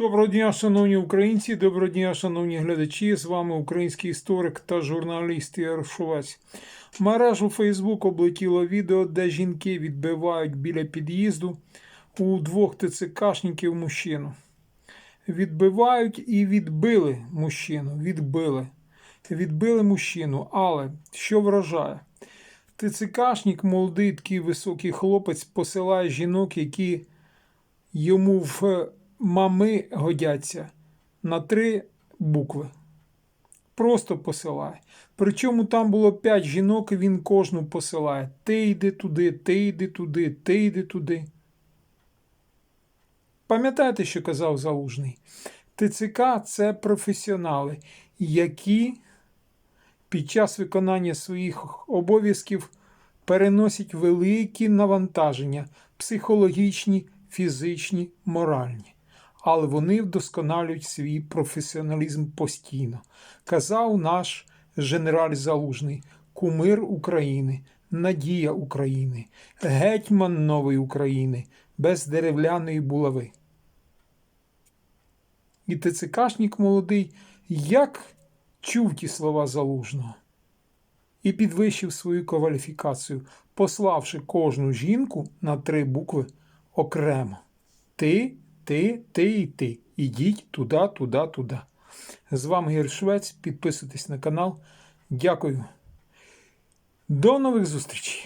Доброго дня, шановні українці, доброго дня, шановні глядачі. З вами український історик та журналіст Ігор Шувець. Мережу Фейсбук облетіло відео, де жінки відбивають біля під'їзду у двох ТЦКшників мужчину. Відбивають і відбили мужчину. Відбили. Відбили мужчину. Але що вражає? ТЦКшник, молодий такий високий хлопець, посилає жінок, які йому в мами годяться на три букви. Просто посилає. Причому там було п'ять жінок, і він кожну посилає. Ти йди туди, ти йди туди, ти йди туди. Пам'ятаєте, що казав Залужний? ТЦК це професіонали, які під час виконання своїх обов'язків переносять великі навантаження психологічні, фізичні, моральні. Але вони вдосконалюють свій професіоналізм постійно. Казав наш генераль Залужний, кумир України, надія України, гетьман нової України, без деревляної булави. І ТЦКшник молодий як чув ті слова Залужного і підвищив свою кваліфікацію, пославши кожну жінку на три букви окремо. Ти, ти, ти і ти. Ідіть туди, туди, туди. З вами Гір Швець. Підписуйтесь на канал. Дякую. До нових зустрічей!